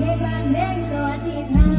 ให้บ้านแม่งสวัสดีค่ะ